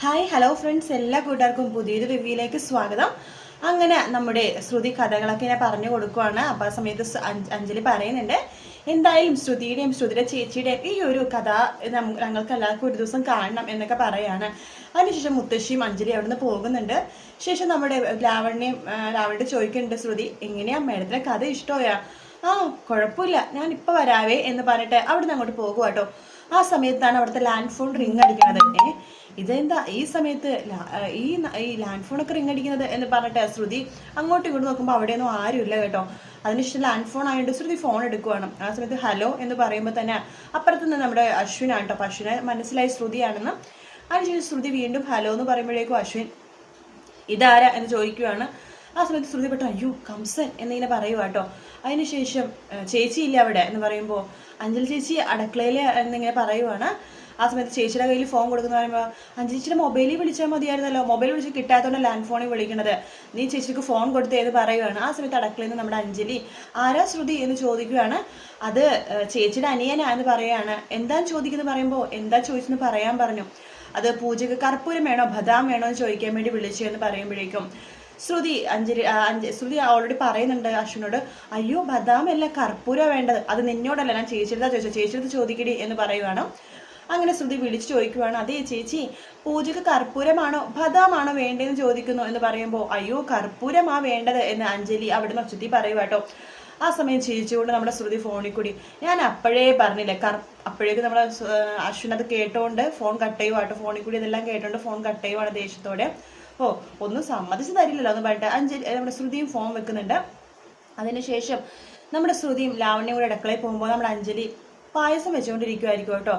Hi hello friends എല്ലാ കൂട്ടുകാർക്കും പുതിയൊരു റിവ്യൂയിലേക്ക് സ്വാഗതം. അങ്ങനെ നമ്മുടെ ശ്രുതി കഥകളൊക്കെ ഞാൻ പറഞ്ഞു കൊടുക്കുവാണ്. അപ്പോൾ ആ സമയത്ത് അഞ്ജലി പറയുന്നുണ്ട് എന്തായാലും ശ്രുതിയുടെയും ശ്രുതിയുടെ ചേച്ചിയുടെയും ഈ ഒരു കഥ ഞങ്ങൾക്ക് എല്ലാവർക്കും ഒരു ദിവസം കാണണം എന്നൊക്കെ പറയാണ്. അതിനുശേഷം മുത്തശ്ശിയും അഞ്ജലി അവിടുന്ന് പോകുന്നുണ്ട്. ശേഷം നമ്മുടെ ലാവണ്യം ലാവണ്യ ചോദിക്കുന്നുണ്ട് ശ്രുതി എങ്ങനെയാ മേഡത്തിന്റെ കഥ ഇഷ്ടമായാ? ആ കുഴപ്പമില്ല. ഞാൻ ഇപ്പൊ വരാവേ എന്ന് പറഞ്ഞിട്ട് അവിടുന്ന് അങ്ങോട്ട് പോകുക കേട്ടോ ആ സമയത്താണ് അവിടുത്തെ ലാൻഡ് ഫോൺ റിങ് അടിക്കുന്നത്. ഏ ഇതെന്താ? ഈ സമയത്ത് ഈ ഈ ലാൻഡ് ഫോണൊക്കെ റിങ് അടിക്കുന്നത് എന്ന് പറഞ്ഞിട്ട് ശ്രുതി അങ്ങോട്ടും ഇങ്ങോട്ടും നോക്കുമ്പോൾ അവിടെയൊന്നും ആരുമില്ല കേട്ടോ. അതിനുശേഷം ലാൻഡ് ഫോൺ ആയതുകൊണ്ട് ശ്രുതി ഫോൺ എടുക്കുവാണ്. ആ സമയത്ത് ഹലോ എന്ന് പറയുമ്പോൾ തന്നെ അപ്പുറത്ത് നിന്ന് നമ്മുടെ അശ്വിനാണ് കേട്ടോ. അപ്പോൾ അശ്വിനെ മനസ്സിലായി ശ്രുതിയാണെന്ന്. അതിനുശേഷം ശ്രുതി വീണ്ടും ഹലോ എന്ന് പറയുമ്പോഴേക്കും അശ്വിൻ ഇതാരാ എന്ന് ചോദിക്കുവാണ്. ആ സമയത്ത് ശ്രുതി പെട്ടോ അയ്യോ കംസൻ എന്നിങ്ങനെ പറയുക കേട്ടോ അതിനുശേഷം ചേച്ചിയില്ല അവിടെ എന്ന് പറയുമ്പോൾ അഞ്ജലി ചേച്ചി അടുക്കളയിൽ എന്നിങ്ങനെ പറയുവാണ്. ആ സമയത്ത് ചേച്ചിയുടെ കയ്യിൽ ഫോൺ കൊടുക്കുന്ന പറയുമ്പോൾ അഞ്ജലി ചേച്ചിയുടെ മൊബൈലിൽ വിളിച്ചാൽ മതിയായിരുന്നല്ലോ. മൊബൈൽ വിളിച്ച് കിട്ടാത്തതുകൊണ്ട് ലാൻഡ് ഫോണിൽ വിളിക്കണത്. നീ ചേച്ചിക്ക് ഫോൺ കൊടുത്തേ എന്ന് പറയുവാണ്. ആ സമയത്ത് അടുക്കളയിൽ നിന്ന് നമ്മുടെ അഞ്ജലി ആരാ ശ്രുതി? എന്ന് ചോദിക്കുകയാണ് അത് ചേച്ചിയുടെ അനിയനാ എന്ന് പറയാണ് എന്താ? ചോദിക്കുന്നത് പറയുമ്പോൾ എന്താ ചോദിച്ചെന്ന് പറയാൻ പറഞ്ഞു. അത് പൂജക്ക് കർപ്പൂരം വേണോ? ബദാം വേണോ? എന്ന് ചോദിക്കാൻ വേണ്ടി വിളിച്ചു എന്ന് പറയുമ്പോഴേക്കും ശ്രുതി അഞ്ജലി ശ്രുതി ഓൾറെഡി പറയുന്നുണ്ട് അശ്വിനോട് അയ്യോ ബദാം അല്ല കർപ്പൂര വേണ്ടത്? അത് നിന്നോടല്ല ഞാൻ ചേച്ചിയെടുത്താ ചോദിച്ചു ചേച്ചിയെടുത്ത് ചോദിക്കടി എന്ന് പറയുവാണ്. അങ്ങനെ ശ്രുതി വിളിച്ചു ചോദിക്കുവാണ് അതേ ചേച്ചി പൂജക്ക് കർപ്പൂരമാണോ ബദാമാണോ വേണ്ടതെന്ന് ചോദിക്കുന്നു എന്ന് പറയുമ്പോൾ അയ്യോ കർപ്പൂരമാ വേണ്ടത് എന്ന് അഞ്ജലി അവിടുന്ന് ശ്രുതി പറയുവാട്ടോ ആ സമയം ചിരിച്ചുകൊണ്ട് നമ്മുടെ ശ്രുതി ഫോണിൽ കൂടി ഞാൻ അപ്പോഴേ പറഞ്ഞില്ലേ കർ അപ്പോഴേക്ക് നമ്മുടെ അശ്വിൻ അത് കേട്ടോണ്ട് ഫോൺ കട്ട് ചെയ്യുവാട്ടോ ഫോണിൽ കൂടി ഇതെല്ലാം കേട്ടോണ്ട് ഫോൺ കട്ട് ചെയ്യുവാണ് ദേഷ്യത്തോടെ. ഓ ഒന്നും സമ്മതിച്ച് തരില്ലല്ലോ എന്ന് പറഞ്ഞിട്ട് ഏഹ് നമ്മുടെ ശ്രുതിയും ഫോം വെക്കുന്നുണ്ട്. അതിനുശേഷം നമ്മുടെ ശ്രുതിയും ലാവണ്യം കൂടെ അടുക്കളയിൽ പോകുമ്പോൾ നമ്മുടെ അഞ്ജലി പായസം വെച്ചുകൊണ്ടിരിക്കുമായിരിക്കും കേട്ടോ.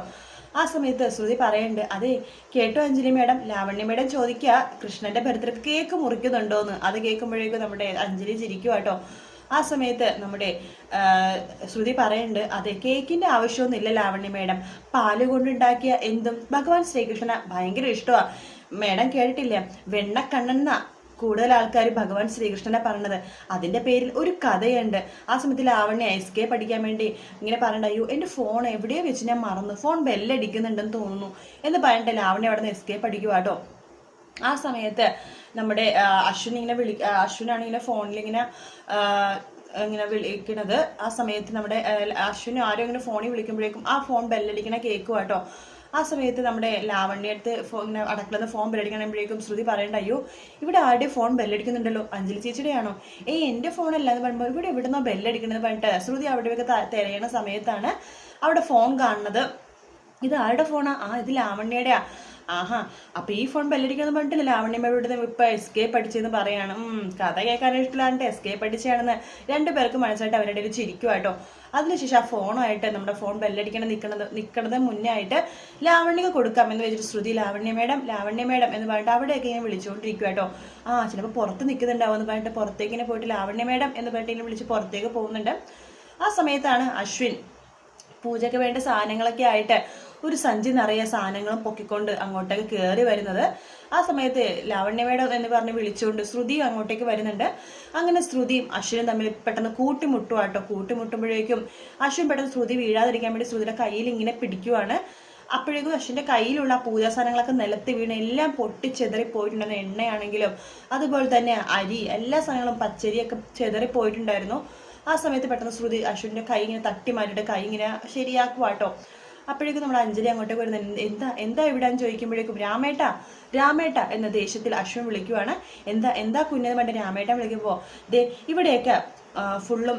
ആ സമയത്ത് ശ്രുതി പറയുന്നുണ്ട് അതെ കേട്ടോ അഞ്ജലി മേഡം ലാവണ്യ മേഡം ചോദിക്കുക കൃഷ്ണന്റെ ബർത്ത്ഡേക്ക് കേക്ക് മുറിക്കുന്നുണ്ടോന്ന്. അത് കേൾക്കുമ്പോഴേക്കും നമ്മുടെ അഞ്ജലി ചിരിക്കുക കേട്ടോ. ആ സമയത്ത് നമ്മുടെ ശ്രുതി പറയുന്നുണ്ട് അതെ കേക്കിന്റെ ആവശ്യമൊന്നുമില്ല ലാവണ്യ മേഡം. പാൽ കൊണ്ടുണ്ടാക്കിയ എന്തും ഭഗവാൻ ശ്രീകൃഷ്ണന് ഭയങ്കര ഇഷ്ടമാണ് മേഡം കേട്ടിട്ടില്ല. വെണ്ണക്കണ്ണെന്ന കൂടുതൽ ആൾക്കാർ ഭഗവാൻ ശ്രീകൃഷ്ണനെ പറഞ്ഞത് അതിന്റെ പേരിൽ ഒരു കഥയുണ്ട്. ആ സമയത്ത് ലാവണ്യ കെ പഠിക്കാൻ വേണ്ടി ഇങ്ങനെ പറയണ്ട അയ്യോ എന്റെ ഫോൺ എവിടെയോ വെച്ച് ഞാൻ മറന്നു? ഫോൺ ബെല്ലടിക്കുന്നുണ്ടെന്ന് തോന്നുന്നു. എന്ന് പറഞ്ഞിട്ട് ലാവണ്യ അവിടെ നിന്ന് എസ് കെ പഠിക്കുക കേട്ടോ ആ സമയത്ത് നമ്മുടെ അശ്വിൻ ഇങ്ങനെ വിളി അശ്വിനാണിങ്ങനെ ഫോണിൽ ഇങ്ങനെ ഇങ്ങനെ വിളിക്കണത്. ആ സമയത്ത് നമ്മുടെ അശ്വിനും ആരും ഇങ്ങനെ ഫോണിൽ വിളിക്കുമ്പോഴേക്കും ആ ഫോൺ ബെല്ലടിക്കണ കേൾക്കുക കേട്ടോ ആ സമയത്ത് നമ്മുടെ ലാവണ്യടുത്ത് ഫോ- ഇങ്ങനെ അടക്കളന്ന് ഫോൺ ബെല്ലടിക്കണമ്പോഴേക്കും ശ്രുതി പറയേണ്ട അയ്യോ ഇവിടെ ആരുടെ ഫോൺ ബെല്ലടിക്കുന്നുണ്ടല്ലോ? അഞ്ജലി ചേച്ചിയുടെയാണോ? ഏയ് എന്റെ ഫോണല്ല എന്ന് പറയുമ്പോൾ ഇവിടെ എവിടുന്നോ ബെല്ലടിക്കണമെന്ന് പറഞ്ഞിട്ട് ശ്രുതി അവിടെയൊക്കെ തിരയണ സമയത്താണ് അവിടെ ഫോൺ കാണുന്നത്. ഇത് ആരുടെ ഫോണാ? ആ ഇത് ലാവണ്യയുടെയാ. ആഹാ അപ്പൊ ഈ ഫോൺ ബെല്ലടിക്കാന്ന് പറഞ്ഞിട്ടില്ല? ലാവണ്യം ഇവിടുന്ന് ഇപ്പൊ എസ്കേപ്പ് അടിച്ചെന്ന് പറയാണ്. കഥ കേൾക്കാൻ ഇഷ്ടമില്ലാണ്ട് എസ്കേപ്പ് അടിച്ചാണെന്ന് രണ്ടുപേർക്കും മനസ്സിലായിട്ട് അവരുടെ ഇടയിൽ ചിരിക്കുവാട്ടോ അതിനുശേഷം ആ ഫോണായിട്ട് നമ്മുടെ ഫോൺ ബെല്ലടിക്കണം നിൽക്കണത് നിൽക്കണത് മുന്നേ ആയിട്ട് ലാവണ്യക്ക് കൊടുക്കാം എന്ന് വെച്ചിട്ട് ശ്രുതി ലാവണ്യ മേഡം ലാവണ്യ മേഡം എന്ന് പറഞ്ഞിട്ട് അവിടെയൊക്കെ ഇങ്ങനെ വിളിച്ചുകൊണ്ടിരിക്കും കേട്ടോ. ആ ചിലപ്പോൾ പുറത്ത് നിൽക്കുന്നുണ്ടാവും എന്ന് പറഞ്ഞിട്ട് പുറത്തേക്ക് ഇങ്ങനെ പോയിട്ട് ലാവണ്യ മേഡം എന്ന് പറഞ്ഞിട്ട് ഇങ്ങനെ വിളിച്ച് പുറത്തേക്ക് പോകുന്നുണ്ട്. ആ സമയത്താണ് അശ്വിൻ പൂജയ്ക്ക് വേണ്ട സാധനങ്ങളൊക്കെ ആയിട്ട് ഒരു സഞ്ചി നിറയെ സാധനങ്ങളും പൊക്കിക്കൊണ്ട് അങ്ങോട്ടേക്ക് കയറി വരുന്നത്. ആ സമയത്ത് ലാവണ്യമേടം എന്ന് പറഞ്ഞ് വിളിച്ചുകൊണ്ട് ശ്രുതിയും അങ്ങോട്ടേക്ക് വരുന്നുണ്ട്. അങ്ങനെ ശ്രുതിയും അശ്വിനും തമ്മിൽ പെട്ടെന്ന് കൂട്ടിമുട്ടുവാട്ടോ കൂട്ടിമുട്ടുമ്പോഴേക്കും അശ്വിൻ പെട്ടെന്ന് ശ്രുതി വീഴാതിരിക്കാൻ വേണ്ടി ശ്രുതിയുടെ കയ്യിൽ ഇങ്ങനെ പിടിക്കുവാണ്. അപ്പോഴേക്കും അശ്വിന്റെ കയ്യിലുള്ള പൂജാ സാധനങ്ങളൊക്കെ നിലത്ത് വീണ് എല്ലാം പൊട്ടിച്ചെതറി പോയിട്ടുണ്ടായിരുന്നു എണ്ണയാണെങ്കിലും അതുപോലെ തന്നെ അരി എല്ലാ സാധനങ്ങളും പച്ചരിയൊക്കെ ചെതറി പോയിട്ടുണ്ടായിരുന്നു. ആ സമയത്ത് പെട്ടെന്ന് ശ്രുതി അശ്വിന്റെ കൈ ഇങ്ങനെ തട്ടി മാറ്റിയിട്ട് കൈ ഇങ്ങനെ ശരിയാക്കുവാട്ടോ അപ്പോഴേക്കും നമ്മൾ അഞ്ജലി അങ്ങോട്ടേക്ക് വരുന്നത് എന്താ എന്താ ഇവിടെന്ന് ചോദിക്കുമ്പോഴേക്കും രാമേട്ട രാമേട്ട എന്ന ദേശത്തിൽ അശ്വം വിളിക്കുവാണ്. എന്താ എന്താ കുഞ്ഞെന്ന് പറഞ്ഞിട്ട് രാമേട്ട വിളിക്കുമ്പോൾ ദേ ഇവിടെയൊക്കെ ഫുള്ളും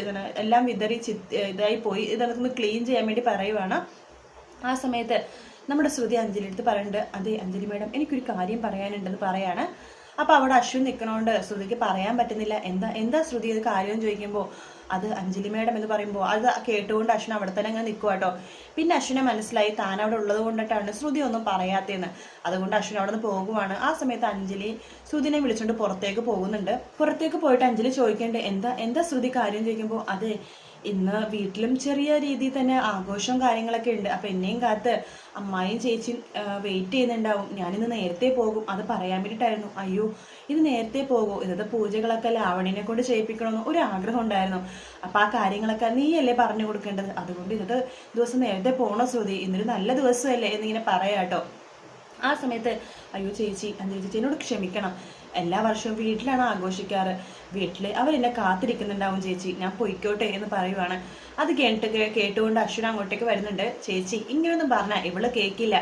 ഇതാണ് എല്ലാം വിതറി ചി ഇതായി പോയി. ഇതൊന്ന് ക്ലീൻ ചെയ്യാൻ വേണ്ടി പറയുവാണ്. ആ സമയത്ത് നമ്മുടെ ശ്രുതി അഞ്ജലി അടുത്ത് പറയുന്നുണ്ട് അതെ അഞ്ജലി മേഡം എനിക്കൊരു കാര്യം പറയാനുണ്ടെന്ന് പറയാണ്. അപ്പൊ അവിടെ അശ്വിൻ നിൽക്കണോണ്ട് ശ്രുതിക്ക് പറയാൻ പറ്റുന്നില്ല. എന്താ എന്താ ശ്രുതി ഇത് കാര്യം ചോദിക്കുമ്പോൾ അത് അഞ്ജലി മേഡം എന്ന് പറയുമ്പോൾ അത് കേട്ടുകൊണ്ട് അശ്വിൻ അവിടെ തന്നെ അങ്ങനെ നിൽക്കുക കേട്ടോ പിന്നെ അശ്വിനെ മനസ്സിലായി താൻ അവിടെ ഉള്ളത് കൊണ്ടിട്ടാണ് ശ്രുതി ഒന്നും പറയാത്തതെന്ന് അതുകൊണ്ട് അശ്വിൻ അവിടെ നിന്ന് പോകുവാണ്. ആ സമയത്ത് അഞ്ജലി ശ്രുതിനെ വിളിച്ചുകൊണ്ട് പുറത്തേക്ക് പോകുന്നുണ്ട്. പുറത്തേക്ക് പോയിട്ട് അഞ്ജലി ചോദിക്കേണ്ടത് എന്താ എന്താ ശ്രുതി കാര്യം ചോദിക്കുമ്പോൾ അതെ ഇന്ന് വീട്ടിലും ചെറിയ രീതിയിൽ തന്നെ ആഘോഷവും കാര്യങ്ങളൊക്കെ ഉണ്ട്. അപ്പൊ എന്നെയും കാത്ത് അമ്മായും ചേച്ചിയും വെയിറ്റ് ചെയ്യുന്നുണ്ടാവും. ഞാനിന്ന് നേരത്തെ പോകും. അത് പറയാൻ വേണ്ടിയിട്ടായിരുന്നു. അയ്യോ ഇത് നേരത്തെ പോകുമോ ഇന്നത്തെ പൂജകളൊക്കെ ലാവണിനെ കൊണ്ട് ചെയ്യിപ്പിക്കണമെന്ന് ഒരു ആഗ്രഹം ഉണ്ടായിരുന്നു. അപ്പൊ ആ കാര്യങ്ങളൊക്കെ നീയല്ലേ പറഞ്ഞു കൊടുക്കേണ്ടത്? അതുകൊണ്ട് ഇന്നത്തെ ദിവസം നേരത്തെ പോകണോ ശ്രുതി? ഇന്നൊരു നല്ല ദിവസമല്ലേ എന്നിങ്ങനെ പറയാട്ടോ ആ സമയത്ത് അയ്യോ ചേച്ചി ചേച്ചി എന്നോട് ക്ഷമിക്കണം. എല്ലാ വർഷവും വീട്ടിലാണ് ആഘോഷിക്കാറ്. വീട്ടിൽ അവരെന്നെ കാത്തിരിക്കുന്നുണ്ടാവും ചേച്ചി. ഞാൻ പൊയ്ക്കോട്ടെ എന്ന് പറയുവാണ്. അത് കേട്ട് കേട്ടുകൊണ്ട് അശ്വിൻ അങ്ങോട്ടേക്ക് വരുന്നുണ്ട്. ചേച്ചി ഇങ്ങനെയൊന്നും പറഞ്ഞാൽ ഇവൾ കേൾക്കില്ല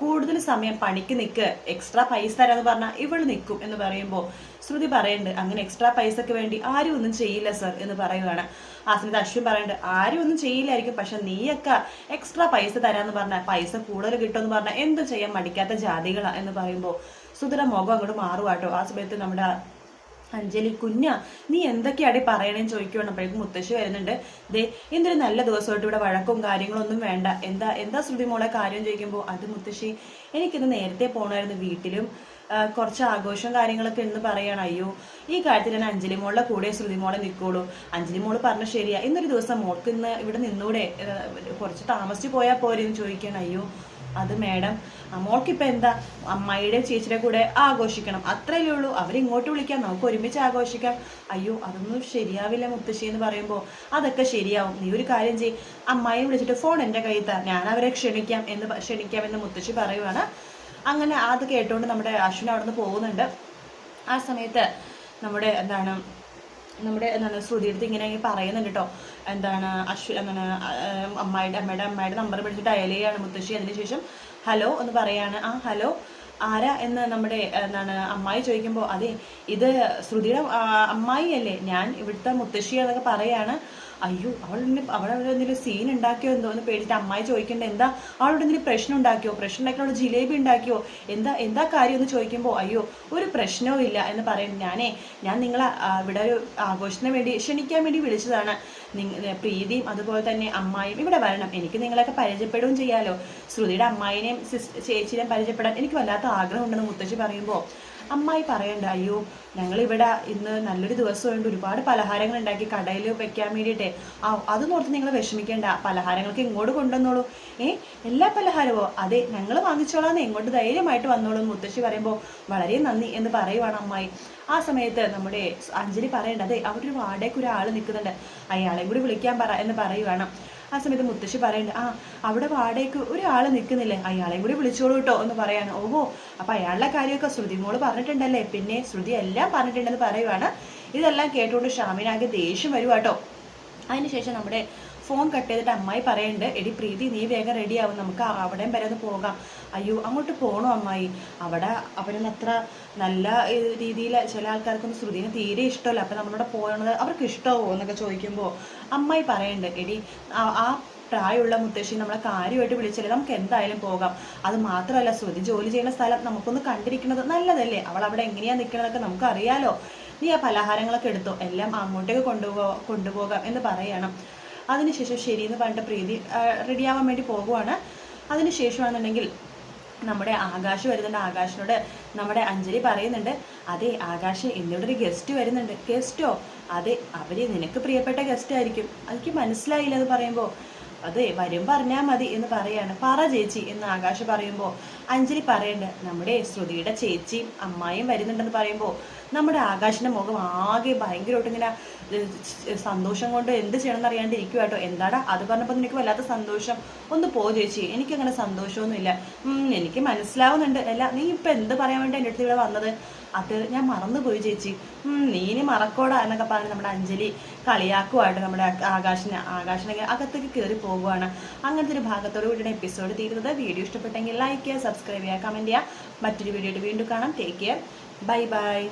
കൂടുതൽ സമയം പണിക്ക് നിൽക്ക് എക്സ്ട്രാ പൈസ തരാന്ന് പറഞ്ഞാൽ ഇവൾ നിൽക്കും എന്ന് പറയുമ്പോൾ ശ്രുതി പറയുന്നുണ്ട് അങ്ങനെ എക്സ്ട്രാ പൈസക്ക് വേണ്ടി ആരും ഒന്നും ചെയ്യില്ല സർ എന്ന് പറയുവാണ്. ആ സമയത്ത് അശ്വിൻ പറയുന്നുണ്ട് ആരും ഒന്നും ചെയ്യില്ലായിരിക്കും പക്ഷെ നീയൊക്കെ എക്സ്ട്രാ പൈസ തരാന്ന് പറഞ്ഞാൽ പൈസ കൂടുതൽ കിട്ടുമെന്ന് പറഞ്ഞാൽ എന്തും ചെയ്യാൻ മടിക്കാത്ത ജാതികളാ എന്ന് പറയുമ്പോൾ സുധര മുഖം അങ്ങോട്ട് മാറുവാട്ടോ ആ സമയത്ത് നമ്മുടെ അഞ്ജലി കുഞ്ഞ നീ എന്തൊക്കെയാടി പറയണേന്ന് ചോദിക്കുവാണപ്പോഴേക്കും മുത്തശ്ശി വരുന്നുണ്ട്. ദേ എന്തൊരു നല്ല ദിവസമായിട്ട് ഇവിടെ വഴക്കും കാര്യങ്ങളൊന്നും വേണ്ട. എന്താ എന്താ ശ്രുതി മോളെ കാര്യം ചോദിക്കുമ്പോൾ അത് മുത്തശ്ശി എനിക്കിന്ന് നേരത്തെ പോകണമായിരുന്നു വീട്ടിലും. കുറച്ച് ആഘോഷം കാര്യങ്ങളൊക്കെ എന്ന് പറയണം. അയ്യോ ഈ കാര്യത്തിൽ ഞാൻ അഞ്ജലി മോളുടെ കൂടെ ശ്രുതി മോളെ നിൽക്കുള്ളൂ അഞ്ജലി മോൾ പറഞ്ഞ ശരിയാ. ഇന്നൊരു ദിവസം മോൾക്ക് ഇന്ന് ഇവിടെ നിന്നൂടെ. കുറച്ച് താമസിച്ച് പോയാൽ പോരെന്ന് ചോദിക്കുകയാണ് അയ്യോ അത് മേഡം മോൾക്കിപ്പോൾ എന്താ? അമ്മയുടെ ചേച്ചിയുടെ കൂടെ ആഘോഷിക്കണം. അത്രയല്ലേ ഉള്ളൂ. അവരിങ്ങോട്ട് വിളിക്കാം. നമുക്ക് ഒരുമിച്ച് ആഘോഷിക്കാം. അയ്യോ അതൊന്നും ശരിയാവില്ല മുത്തശ്ശി എന്ന് പറയുമ്പോൾ അതൊക്കെ ശരിയാവും. നീ ഒരു കാര്യം ചെയ് അമ്മായി വിളിച്ചിട്ട് ഫോൺ എന്റെ കയ്യിൽ താ. ഞാൻ അവരെ ക്ഷണിക്കാം എന്ന് ക്ഷണിക്കാം എന്ന് മുത്തശ്ശി പറയുവാണ്. അങ്ങനെ അത് കേട്ടുകൊണ്ട് നമ്മുടെ അശ്വിൻ അവിടെ നിന്ന് പോകുന്നുണ്ട്. ആ സമയത്ത് നമ്മുടെ എന്താണ് നമ്മുടെ എന്താണ് ശ്രുതി അടുത്ത് ഇങ്ങനെ പറയുന്നുണ്ട് കേട്ടോ എന്താണ് അശ്വ എന്താണ് അമ്മായിയുടെ അമ്മയുടെ അമ്മയുടെ നമ്പർ പിടിച്ച് ഡയൽ ചെയ്യാണ് മുത്തശ്ശി. അതിനുശേഷം ഹലോ എന്ന് പറയാണ്. ആ ഹലോ ആരാ എന്ന് നമ്മുടെ എന്താണ് അമ്മായി ചോദിക്കുമ്പോൾ അതെ ഇത് ശ്രുതിയുടെ അമ്മായി അല്ലേ ഞാൻ ഇവിടുത്തെ മുത്തശ്ശി എന്നൊക്കെ പറയാണ്. അയ്യോ അവൾ എന്നെ എന്തെങ്കിലും സീൻ ഉണ്ടാക്കിയോ എന്തോ എന്ന് പേടിച്ചിട്ട് അമ്മായി ചോദിക്കേണ്ട എന്താ അവളോട് എന്തെങ്കിലും പ്രശ്നം ഉണ്ടാക്കിയോ? പ്രശ്നം ഉണ്ടാക്കി അവളുടെ ജിലേബി ഉണ്ടാക്കിയോ? എന്താ എന്താ കാര്യം? എന്ന് ചോദിക്കുമ്പോൾ അയ്യോ ഒരു പ്രശ്നവും ഇല്ല എന്ന് പറയും ഞാനേ ഞാൻ നിങ്ങളെ ഇവിടെ ഒരു ആഘോഷത്തിന് വേണ്ടി ക്ഷണിക്കാൻ വേണ്ടി വിളിച്ചതാണ്. പ്രീതിയും അതുപോലെ തന്നെ അമ്മായും ഇവിടെ വരണം. എനിക്ക് നിങ്ങളൊക്കെ പരിചയപ്പെടുകയും ചെയ്യാലോ. ശ്രുതിയുടെ അമ്മായിനെയും ചേച്ചിനെയും പരിചയപ്പെടാൻ എനിക്ക് വല്ലാത്ത ആഗ്രഹമുണ്ടെന്ന് മുത്തശ്ശി പറയുമ്പോൾ അമ്മായി പറയണ്ട അയ്യോ ഞങ്ങളിവിടെ ഇന്ന് നല്ലൊരു ദിവസം ഉണ്ട് ഒരുപാട് പലഹാരങ്ങൾ ഉണ്ടാക്കി കടയിൽ വെക്കാൻ വേണ്ടിയിട്ടേ. ആ അത് നോർത്ത് നിങ്ങൾ വിഷമിക്കേണ്ട. പലഹാരങ്ങൾക്ക് ഇങ്ങോട്ട് കൊണ്ടുവന്നോളൂ. ഏ എല്ലാ പലഹാരമോ? അതെ ഞങ്ങൾ വാങ്ങിച്ചോളാന്ന് ഇങ്ങോട്ട് ധൈര്യമായിട്ട് വന്നോളൂ. എന്ന് മുത്തശ്ശി പറയുമ്പോൾ വളരെ നന്ദി എന്ന് പറയുവാണ് അമ്മായി. ആ സമയത്ത് നമ്മുടെ അഞ്ജലി പറയേണ്ടത് അവിടെ ഒരു ഒരാൾ നിൽക്കുന്നുണ്ട്. അയാളെയും കൂടി വിളിക്കാൻ പറ എന്ന് പറയുവാണ്. ആ സമയത്ത് മുത്തശ്ശി പറയുന്നുണ്ട് ആ അവിടെ വാടകയ്ക്ക് ഒരാൾ നിൽക്കുന്നില്ലേ. അയാളെയും കൂടി വിളിച്ചോളൂ കേട്ടോ എന്ന് പറയാൻ. ഓഹോ അപ്പൊ അയാളുടെ കാര്യമൊക്കെ ശ്രുതി മോൾ പറഞ്ഞിട്ടുണ്ടല്ലേ? പിന്നെ ശ്രുതി എല്ലാം പറഞ്ഞിട്ടുണ്ടെന്ന് പറയുവാണ്. ഇതെല്ലാം കേട്ടുകൊണ്ട് ഷാമിനാകെ ദേഷ്യം വരുവാട്ടോ അതിനുശേഷം നമ്മുടെ ഫോൺ കട്ട് ചെയ്തിട്ട് അമ്മായി പറയുന്നുണ്ട് എടി പ്രീതി നീ വേഗം റെഡിയാവും നമുക്ക് അവിടെയും വരെ ഒന്ന് പോകാം. അയ്യോ അങ്ങോട്ട് പോകണോ അമ്മായി? അവിടെ അവരൊന്നും അത്ര നല്ല രീതിയിൽ ചില ആൾക്കാർക്കൊന്നും ശ്രുതിനെ തീരെ ഇഷ്ടമല്ല. അപ്പം നമ്മളിവിടെ പോകണത് അവർക്ക് ഇഷ്ടമാവോ എന്നൊക്കെ ചോദിക്കുമ്പോൾ അമ്മായി പറയുന്നുണ്ട് എടി ആ- പ്രായമുള്ള മുത്തശ്ശി നമ്മളെ കാര്യമായിട്ട് വിളിച്ചില്ല? നമുക്ക് എന്തായാലും പോകാം. അത് മാത്രമല്ല ശ്രുതി ജോലി ചെയ്യുന്ന സ്ഥലം നമുക്കൊന്ന് കണ്ടിരിക്കുന്നത് നല്ലതല്ലേ? അവൾ അവിടെ എങ്ങനെയാ നിൽക്കണതൊക്കെ നമുക്ക് അറിയാലോ നീ ആ പലഹാരങ്ങളൊക്കെ എടുത്തോ? എല്ലാം അങ്ങോട്ടേക്ക് കൊണ്ടുപോ കൊണ്ടുപോകാം എന്ന് പറയണം. അതിനുശേഷം ശരി എന്ന് പറഞ്ഞിട്ട് പ്രീതി റെഡിയാവാൻ വേണ്ടി പോകുവാണ്. അതിനുശേഷമാണെന്നുണ്ടെങ്കിൽ നമ്മുടെ ആകാശ് വരുന്നുണ്ട്. ആകാശിനോട് നമ്മുടെ അഞ്ജലി പറയുന്നുണ്ട് അതെ ആകാശ് എന്നോട് ഒരു ഗസ്റ്റ് വരുന്നുണ്ട്. ഗസ്റ്റോ അതെ അവർ നിനക്ക് പ്രിയപ്പെട്ട ഗസ്റ്റ് ആയിരിക്കും. എനിക്ക് മനസ്സിലായില്ല എന്ന് പറയുമ്പോൾ അതെ വരും പറഞ്ഞാൽ മതി എന്ന് പറയാണ്. പറ ചേച്ചി എന്ന് ആകാശ് പറയുമ്പോൾ അഞ്ജലി പറയണ്ട് നമ്മുടെ ശ്രുതിയുടെ ചേച്ചിയും അമ്മായിയും വരുന്നുണ്ടെന്ന് പറയുമ്പോൾ നമ്മുടെ ആകാശിന്റെ മുഖം ആകെ ഭയങ്കരമായിട്ട് ഇങ്ങനെ സന്തോഷം കൊണ്ട് എന്ത് ചെയ്യണമെന്ന് അറിയാണ്ടിരിക്കുക കേട്ടോ. എന്താടാ? അത് പറഞ്ഞപ്പോൾ നിനക്ക് വല്ലാത്ത സന്തോഷം. ഒന്ന് പോ ചേച്ചി. എനിക്കങ്ങനെ സന്തോഷമൊന്നുമില്ല. എനിക്ക് മനസ്സിലാവുന്നുണ്ട്. അല്ല നീ ഇപ്പം എന്ത് പറയാൻ വേണ്ടി എന്റെ അടുത്ത് ഇവിടെ വന്നത്? അത് ഞാൻ മറന്നുപോയി ചേച്ചി. നീ ഇനി മറക്കോടാ എന്നൊക്കെ പറഞ്ഞ് നമ്മുടെ അഞ്ജലി കളിയാക്കുമായിട്ട് നമ്മുടെ ആകാശിനെ ആകാശിനെ അകത്തേക്ക് കയറി പോകുവാണ്. അങ്ങനത്തെ ഒരു ഭാഗത്തോട് കൂടിയാണ് എപ്പിസോഡ് തീരുന്നത്. വീഡിയോ ഇഷ്ടപ്പെട്ടെങ്കിൽ ലൈക്ക് ചെയ്യുക സബ്സ്ക്രൈബ് ചെയ്യുക കമന്റ് ചെയ്യുക. മറ്റൊരു വീഡിയോ വീണ്ടും കാണാം. Take care bye bye